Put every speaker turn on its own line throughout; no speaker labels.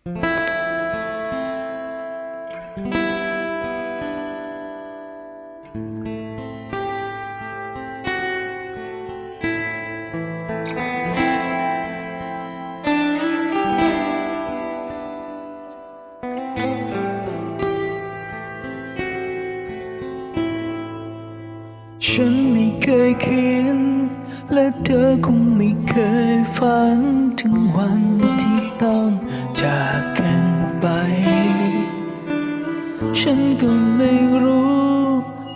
ฉันไม่เคยเขียน และเธอคงไม่เคยฝันถึงวันที่ต้อง จากกันไป ฉันก็ไม่รู้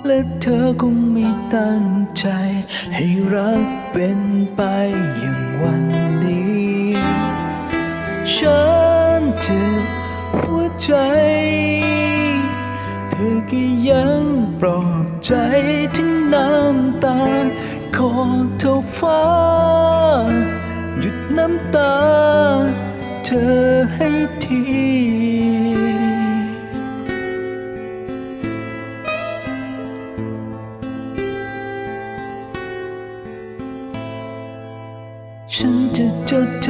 และเธอคงไม่ตั้งใจ ให้รักเป็นไปอย่างวันนี้ ฉันเจ็บหัวใจ เธอก็ยังปลอบใจถึงน้ำตา ขอเท่าฟ้า หยุดน้ำตา เธอให้ทีฉันจะจดจ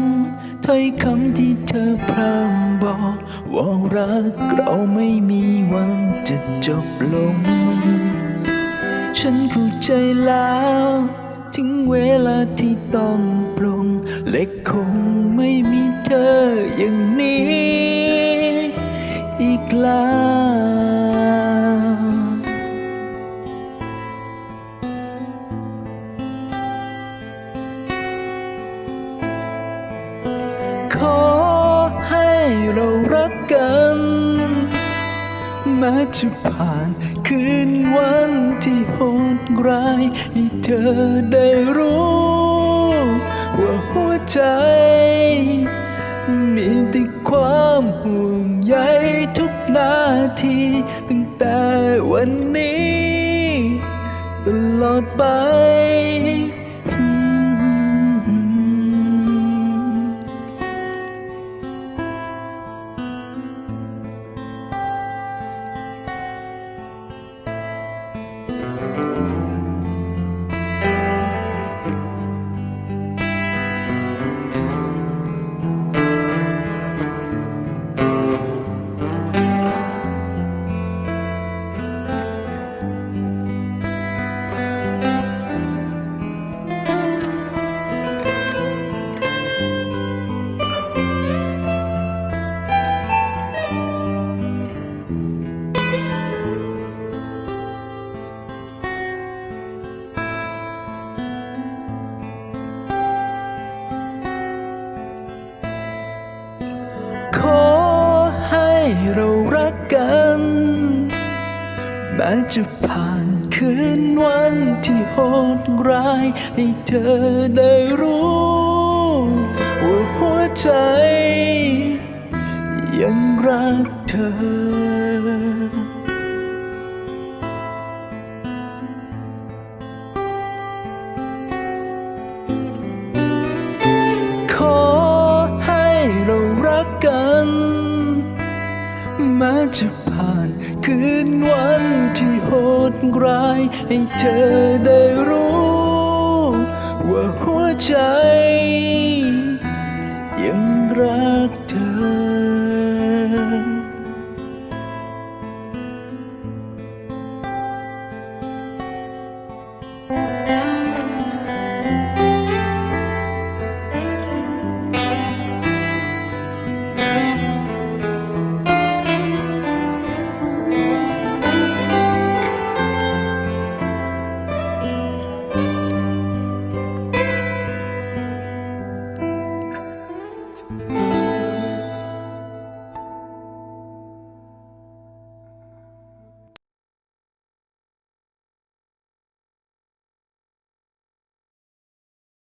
ำถ้อยคำที่เธอพร่ำบอก ว่ารักเราไม่มีวันจะจบลง ฉันเข้าใจแล้ว ถึงเวลาที่ต้องปลงและคงไม่มี เธออย่างนี้ อีกแล้วขอให้เรารักกันแม้จะผ่านคืนวันที่โหดร้ายให้เธอได้รู้ ว่าหัวใจ มีแต่ความห่วงใยทุกนาที ตั้งแต่วันนี้ ตลอดไป แม้จะผ่านคืนวันที่โหดร้าย ให้เธอได้รู้ว่าหัวใจ ยังรักเธอ ร้ายให้เธอได้รู้ ว่าหัวใจ ยังรักเธอ